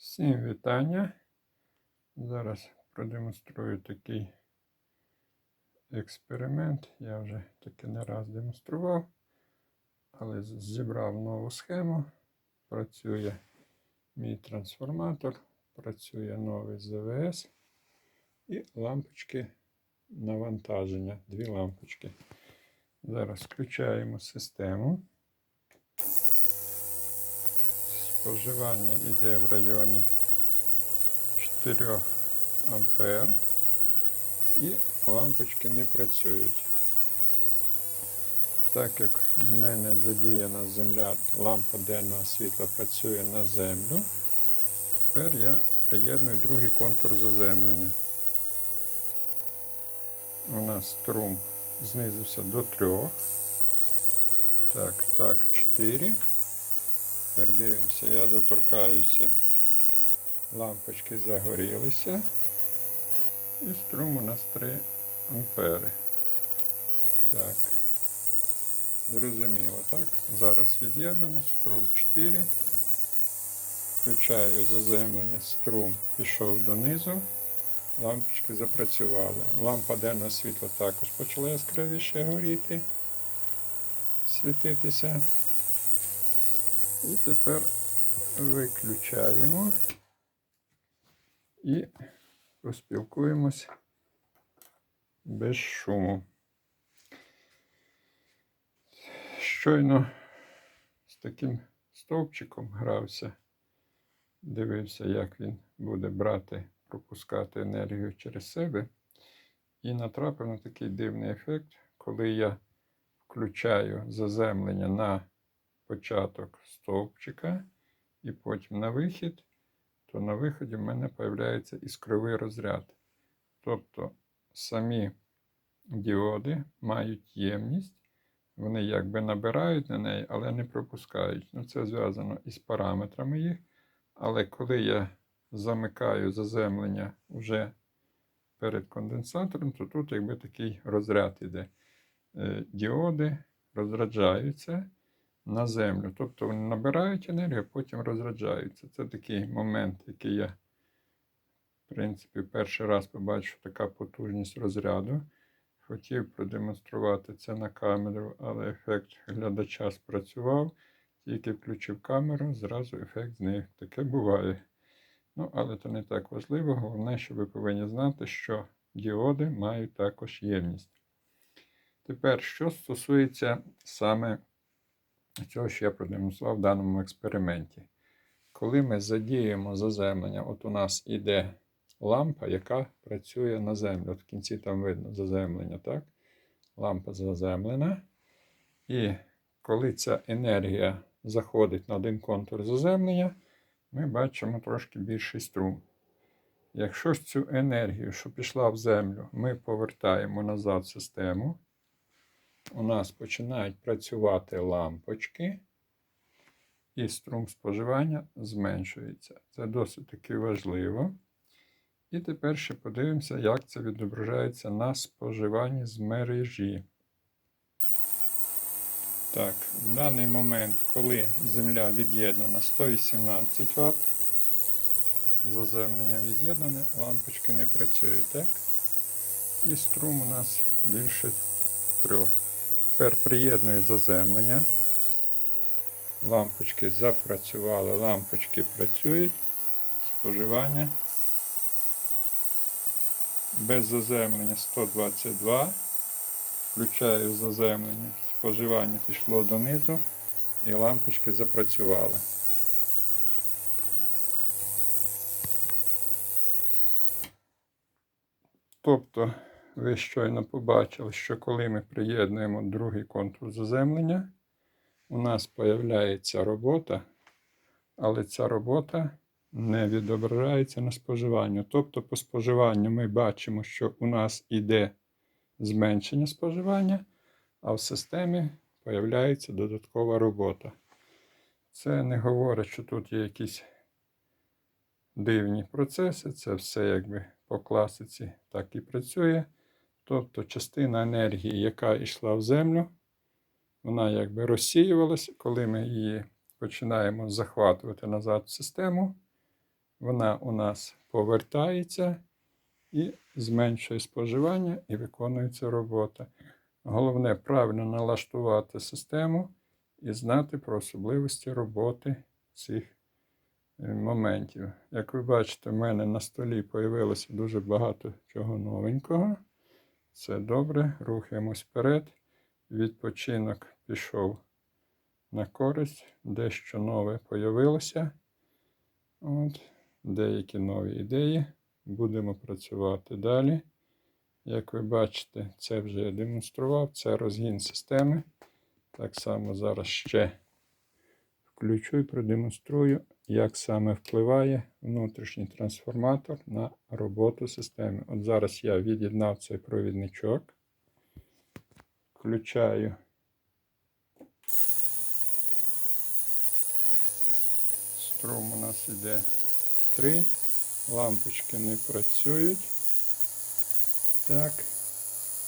Всім вітання. Зараз продемонструю такий експеримент. Я вже таки не раз демонстрував, але зібрав нову схему. Працює мій трансформатор, працює новий ЗВС і лампочки навантаження. Дві лампочки. Зараз включаємо систему. Споживання йде в районі 4 ампер і лампочки не працюють. Так як в мене задіяна земля, лампа денного світла працює на землю, тепер я приєдную другий контур заземлення. У нас струм знизився до 3. Так, так, 4. Тепер дивимося, я доторкаюся. Лампочки загорілися. І струм у нас 3 ампери. Так. Зрозуміло, так? Зараз від'єднано, струм 4. Включаю заземлення, струм пішов донизу. Лампочки запрацювали. Лампа денного світла також почала яскравіше горіти, світитися. І тепер виключаємо і поспілкуємось без шуму. Щойно з таким стовпчиком грався, дивився, як він буде брати, пропускати енергію через себе. І натрапив на такий дивний ефект, коли я включаю заземлення на початок стовпчика і потім на вихід, то на виході в мене з'являється іскровий розряд. Тобто самі діоди мають ємність, вони якби набирають на неї, але не пропускають. Ну, це зв'язано із параметрами їх. Але коли я замикаю заземлення вже перед конденсатором, то тут якби такий розряд іде. Е, Діоди розряджаються на землю. Тобто вони набирають енергію, потім розряджаються. Це такий момент, який я, в принципі, перший раз побачив така потужність розряду. Хотів продемонструвати це на камеру, але ефект глядача спрацював. Тільки включив камеру, зразу ефект зник. Таке буває. Ну, але це не так важливо. Головне, що ви повинні знати, що діоди мають також ємність. Тепер, що стосується саме що я продемонстрував в даному експерименті. Коли ми задіємо заземлення, от у нас іде лампа, яка працює на землю. От в кінці там видно заземлення, так? Лампа заземлена. І коли ця енергія заходить на один контур заземлення, ми бачимо трошки більший струм. Якщо ж цю енергію, що пішла в землю, ми повертаємо назад в систему, у нас починають працювати лампочки, і струм споживання зменшується. Це досить таки важливо. І тепер ще подивимося, як це відображається на споживанні з мережі. Так, в даний момент, коли земля від'єднана 118 Вт, заземлення від'єднане, лампочки не працюють, так? І струм у нас більше 3. Тепер приєдную заземлення. Лампочки запрацювали, лампочки працюють. Споживання. Без заземлення 122. Включаю заземлення. Споживання пішло донизу і лампочки запрацювали. Тобто, ви щойно побачили, що коли ми приєднуємо другий контур заземлення, у нас з'являється робота, але ця робота не відображається на споживанню. Тобто, по споживанню ми бачимо, що у нас іде зменшення споживання, а в системі з'являється додаткова робота. Це не говорить, що тут є якісь дивні процеси, це все якби по класиці так і працює. Тобто частина енергії, яка йшла в землю, вона якби розсіювалася, коли ми її починаємо захватувати назад в систему, вона у нас повертається і зменшує споживання, і виконується робота. Головне правильно налаштувати систему і знати про особливості роботи цих е, моментів. Як ви бачите, в мене на столі появилося дуже багато чого новенького. Це добре, рухаємось вперед. Відпочинок пішов на користь, дещо нове появилося. От, деякі нові ідеї. Будемо працювати далі. Як ви бачите, це вже я демонстрував, це розгін системи. Так само зараз ще включу і продемонструю, як саме впливає внутрішній трансформатор на роботу системи. От зараз я від'єднав цей провідничок. Включаю струм у нас іде 3. Лампочки не працюють. Так,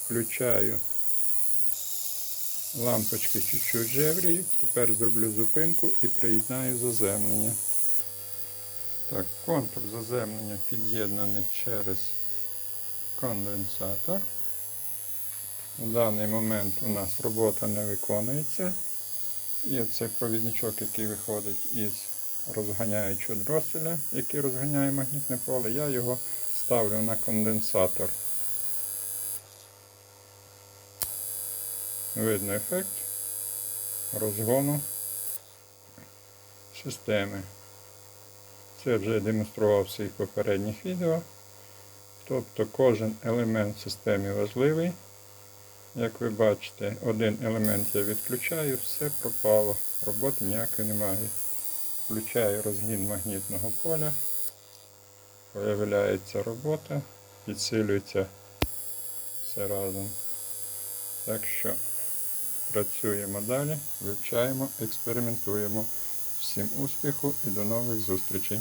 включаю. Лампочки чуть-чуть жевріють. Тепер зроблю зупинку і приєднаю заземлення. Так, контур заземлення під'єднаний через конденсатор. В даний момент у нас робота не виконується. І оцей провідничок, який виходить із розганяючого дроселя, який розганяє магнітне поле, я його ставлю на конденсатор. Видно ефект розгону системи. Це вже я демонстрував в своїх попередніх відео. Тобто кожен елемент в системі важливий. Як ви бачите, один елемент я відключаю, все пропало, роботи ніякої немає. Включаю розгін магнітного поля, появляється робота, підсилюється все разом. Так що працюємо далі, вивчаємо, експериментуємо. Всім успіху і до нових зустрічей!